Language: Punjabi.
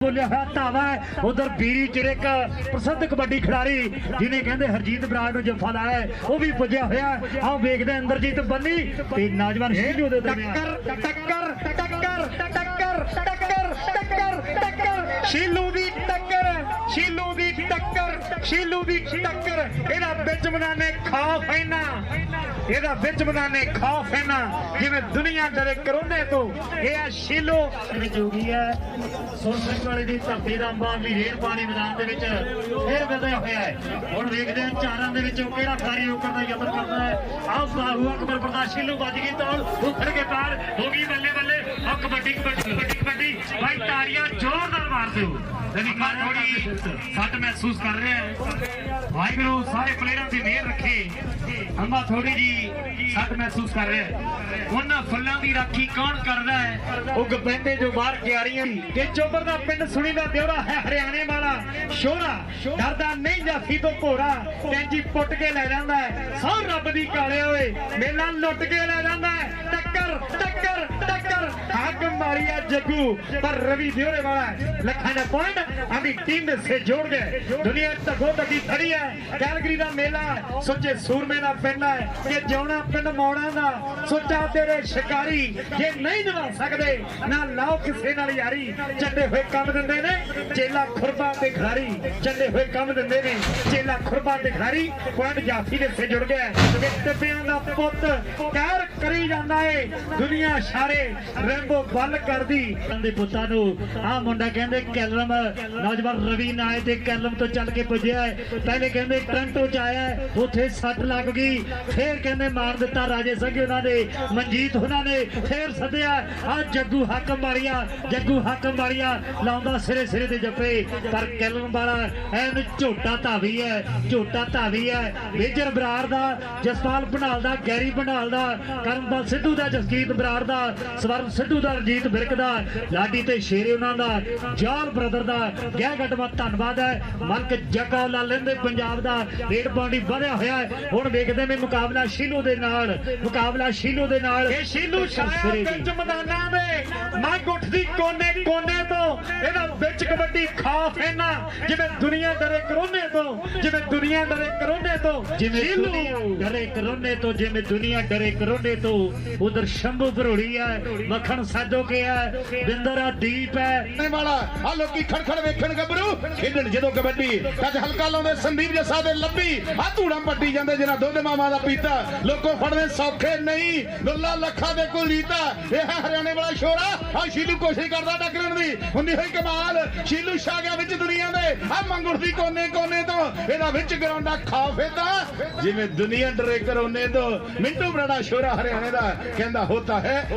ਬੋਲਿਆ ਹੋਇਆ ਧਾਵਾ ਹੈ ਉਧਰ ਬੀਰੀ ਚਿਰਕ ਪ੍ਰਸਿੱਧ ਕਬੱਡੀ ਖਿਡਾਰੀ, ਜਿਹਨੇ ਕਹਿੰਦੇ ਹਰਜੀਤ ਬਰਾੜ ਨੂੰ ਜਫਾ ਲਾਇਆ ਉਹ ਵੀ ਪੁੱਜਿਆ ਹੋਇਆ ਹੈ। ਵੇਖਦੇ ਹਾਂ ਅੰਦਰਜੀਤ ਬੰਨੀ ਤੇ ਨੌਜਵਾਨ ਸ਼ੀਲੂ ਦੇ ਦਰਮਿਆਨ ਟੱਕਰ ਟੱਕਰ ਟੱਕਰ, ਸ਼ੀਲੂ ਦੀ ਟੱਕਰ, ਇਹਦਾ ਵਿੱਚ ਬਨਾਨੇ ਖੌਫ ਇਹਨਾਂ। ਇਹਦਾ ਵਿੱਚ ਬਨਾਨੇ ਖੌਫ ਇਹਨਾਂ, ਜਿਵੇਂ ਦੁਨੀਆ ਡਰੇ ਕਰੋਨੇ ਤੋਂ। ਇਹ ਆ ਸ਼ੀਲੂ। ਵਿੱਚ ਹੈ। ਸੁਰ ਵਾਲੇ ਦੀ ਧਰਤੀ ਦਾ ਅੰਬਾਂ ਵੀ ਰੇਡ ਪਾਣੀ ਮੈਦਾਨ ਦੇ ਵਿੱਚ ਫੇਰ ਵਧਿਆ ਹੋਇਆ ਹੈ। ਹੁਣ ਵੇਖਦੇ ਹਾਂ ਚਾਰਾਂ ਦੇ ਵਿੱਚ ਕਿਹੜਾ ਖਾਰੀ ਰੋਕਣ ਦਾ ਯਤਨ ਕਰਦਾ ਹੈ। ਆਹ ਬਾਹੂ ਅਕਬਰ ਪ੍ਰਕਾਸ਼ ਸ਼ੀਲੂ ਵੱਜ ਗਈ ਤਾਂ ਉਖੜ ਕੇ ਪਾਰ। ਹੋ ਗਈ ਬੱਲੇ ਬੱਲੇ। ਆ ਕਬੱਡੀ ਕਬੱਡੀ ਕਬੱਡੀ ਭਾਈ ਤਾੜੀਆਂ ਜ਼ੋਰਦਾਰ ਮਾਰ ਦਿਓ ਲੜਕਾ ਥੋੜੀ ਸੱਟ ਮਹਿਸੂਸ ਕਰ ਰਿਹਾ ਹੈ। ਵਾਹਿਗੁਰੂ, ਸਾਰੇ ਪਲੇਅਰਾਂ ਦੀ ਮਿਹਰ ਰੱਖੇ। ਅੰਮਾ ਥੋੜੀ ਜੀ ਸੱਟ ਮਹਿਸੂਸ ਕਰ ਰਿਹਾ ਹੈ। ਉਹਨਾਂ ਫੁੱਲਾਂ ਦੀ ਰਾਖੀ ਕੌਣ ਕਰਦਾ ਹੈ? ਉਹ ਗਪੈਂਦੇ ਜੋ ਬਾਹਰ ਕਿਆਰੀਆਂ ਕਿ ਚੋਬਰ ਦਾ ਪਿੰਡ ਸੁਣੀ ਦਾ ਦਿਉਰਾ ਹੈ ਹਰਿਆਣੇ ਵਾਲਾ। ਸ਼ੋਰਾ, ਡਰਦਾ ਨਹੀਂ ਜਾਫੀ ਤੋਂ ਭੋਰਾ। ਕੈਂਜੀ ਪੁੱਟ ਕੇ ਲੈ ਜਾਂਦਾ ਹੈ। ਸੌ ਰੱਬ ਦੀ ਕਾਲੇ ਓਏ ਮੇਲਾ ਲੁੱਟ ਕੇ ਲੈ ਜਾਂਦਾ ਹੈ। ਟੱਕਰ ਟੱਕਰ ਟੱਕਰ। ਹੱਗ ਮਾਰੀਆ ਜੱਗੂ, ਪਰ ਰਵੀ ਦਿਉਰੇ ਵਾਲਾ ਲੱਖਾਂ ਦਾ ਪੁਆਇੰਟ ਆਦੀ ਟੀਮ ਦੇ ਸੇ ਜੋੜ ਗਏ ਦੁਨੀਆ ਤਗੋ ਤਗੀ ਖੜੀ ਹੈ। ਕੈਲਗਰੀ ਦਾ ਮੇਲਾ ਸੁੱਚੇ ਸੂਰਮੇ ਦਾ ਪਿੰਡ ਹੈ। ਕਿ ਜਿਉਣਾ ਪਿੰਡ ਮੌਣਾ ਦਾ, ਸੁੱਚਾ ਤੇਰੇ ਸ਼ਿਕਾਰੀ। ਜੇ ਨਹੀਂ ਨਿਭਾ ਸਕਦੇ, ਨਾ ਲਾਓ ਕਿਸੇ ਨਾਲ ਯਾਰੀ। ਚੱਡੇ ਹੋਏ ਕੰਮ ਦਿੰਦੇ ਨੇ, ਚੇਲਾ ਖੁਰਬਾ ਤੇ ਖਾਰੀ ਚੱਡੇ ਹੋਏ ਕੰਮ ਦਿੰਦੇ ਨੇ, ਚੇਲਾ ਖੁਰਬਾ ਤੇ ਖਾਰੀ ਪੁਆਇੰਟ ਜਾਫੀ ਦੇ ਸੇ ਜੁੜ ਗਿਆ ਕਿ ਟਿੱਪਿਆਂ ਦਾ ਪੁੱਤ ਕਹਿਰ ਕਰੀ ਜਾਂਦਾ ਏ। ਦੁਨੀਆ ਸਾਰੇ ਰੈਂਬੋ ਬੱਲ ਕਰਦੀ। ਦੇ ਪੁੱਤਾਂ ਨੂੰ, ਆਹ ਮੁੰਡਾ ਕਹਿੰਦੇ ਕੈਲਮ ਨੌਜਵਾਨ ਰਵੀ ਨਾਏ ਤੇ ਕੈਲਮ ਤੋਂ ਚੱਲ ਕੇ ਪੁੱਜਿਆ ਹੈ। ਪਹਿਲੇ ਕਹਿੰਦੇ ਟ੍ਰਾਂਟੋ ਚ ਆਇਆ ਉੱਥੇ ਸੱਟ ਲੱਗ ਗਈ। ਫੇਰ ਕਹਿੰਦੇ ਮਾਰ ਦਿੱਤਾ ਰਾਜੇ ਸਿੰਘ ਉਹਨਾਂ ਨੇ, ਮਨਜੀਤ ਉਹਨਾਂ ਨੇ, ਫੇਰ ਸੱਦਿਆ ਆ ਜੱਗੂ ਹਾਕਮ ਮਾਰੀਆ, ਜੱਗੂ ਹਾਕਮ ਮਾਰੀਆ, ਲਾਉਂਦਾ ਸਿਰੇ ਸਿਰੇ ਤੇ ਜੱਫੇ। ਪਰ ਕੈਲਮ ਵਾਲਾ ਐਨ ਝੋਟਾ ਧਾਵੀ ਹੈ, ਝੋਟਾ ਧਾਵੀ ਹੈ। ਮੇਜਰ ਬਰਾੜ ਦਾ, ਜਸਪਾਲ ਭੰਡਾਲ ਦਾ, ਗੈਰੀ ਭੰਡਾਲ ਦਾ, ਕਰਮਪਾਲ ਸਿੱਧੂ ਦਾ ਜਸਕੀਤ ਬਰਾੜ ਦਾ ਸਵਰਨ ਸਿੱਧੂ ਦਾ ਰਜੀਤ ਬਿਰਕ ਦਾ ਲਾਡੀ ਤੇ ਸ਼ੇਰੇ ਉਹਨਾਂ ਦਾ ਜਾਲ ਬ੍ਰਦਰ ਦਾ ਗਹਿ ਗੱਟਵਾ ਧੰਨਵਾਦ ਹੈ। ਮਲਕ ਜੱਗਾ ਲਾ ਲੈਂਦੇ ਪੰਜਾਬ ਦਾ ਰੇਡ ਪਾਉਂਡੀ ਵਧਿਆ ਹੋਇਆ ਹੈ। ਹੁਣ ਵੇਖਦੇ ਨੇ ਮੁਕਾਬਲਾ ਸ਼ੀਲੂ ਦੇ ਨਾਲ ਮੁਕਾਬਲਾ ਸ਼ੀਲੂ ਦੇ ਨਾਲ। ਇਹ ਸ਼ੀਲੂ ਦੀ। ਵਿੱਚ ਮੈਦਾਨਾਂ ਦੇ ਨੱਗ ਉੱਠਦੀ ਕੋਨੇ ਕੋਨੇ ਤੋਂ। ਇਹਦਾ ਵਿੱਚ ਕਬੱਡੀ ਖਾਫ ਇਹਨਾਂ ਜਿਵੇਂ ਦੁਨੀਆ ਡਰੇ ਕਰੋਨੇ ਤੋਂ ਜਿਵੇਂ ਦੁਨੀਆ ਡਰੇ ਕਰੋਨੇ ਤੋਂ। ਜਿਵੇਂ ਦੁਨੀਆ ਡਰੇ ਕਰੋਨੇ ਤੋਂ ਜਿਵੇਂ ਦੁਨੀਆ ਡਰੇ ਕਰੋਨੇ ਤੋਂ ਉਧਰ ਸ਼ੰਭੂ ਭਰੋੜੀ ਹੈ ਮੱਖਣ ਸਾਜੋ ਕੇ ਹੈ ਬਿੰਦਰਾ ਦੀਪ ਹੈ ਵਾਲਾ ਆ ਲੋਕੀ ਖੜਖੜ ਵੇਖਣ ਗੱਭਰੂ। ਖੇਡਣ ਜਦੋਂ ਕਬੱਡੀ, ਅੱਜ ਹਲਕਾ ਲਾਉਂਦੇ ਸੰਦੀਪ ਜੱਸਾ ਦੇ ਲੱਭੀ। ਆ ਧੂੜਾਂ ਪੱਟੀ ਜਾਂਦੇ ਜਿਹਨਾਂ ਦੁੱਧ ਮਾਮਾ ਦਾ ਪੀਤਾ। ਲੋਕੋ ਫੜਦੇ ਸੌਖੇ ਨਹੀਂ ਦੁੱਲਾ ਲੱਖਾਂ ਦੇ ਕੋਈ ਰੀਤਾ। ਇਹ ਹਰਿਆਣੇ ਵਾਲਾ ਸ਼ੋਰਾ। ਆ ਸ਼ੀਲੂ ਕੋਸ਼ਿਸ਼ ਕਰਦਾ ਟੱਕਰਨ ਦੀ। ਹੁੰਦੀ ਹੋਈ ਕਮਾਲ। ਸ਼ੀਲੂ ਛਾ ਗਿਆ ਵਿੱਚ ਦੁਨੀਆ ਦੇ। ਆ ਮੰਗੁਰ ਦੀ ਕੋਨੇ ਕੋਨੇ ਤੋਂ। ਇਹਦਾ ਵਿੱਚ ਗਰਾਉਂਡਾ ਖਾਫੇਦਾ ਜਿਵੇਂ ਦੁਨੀਆ ਡਰੇ ਕਰੋਨੇ ਤੋਂ। ਮਿੰਟੂ ਬੜਾ ਸ਼ੋਰਾ ਹਰਿਆਣੇ ਦਾ। ਕਹਿੰਦਾ ਹੋਤਾ ਹੈ।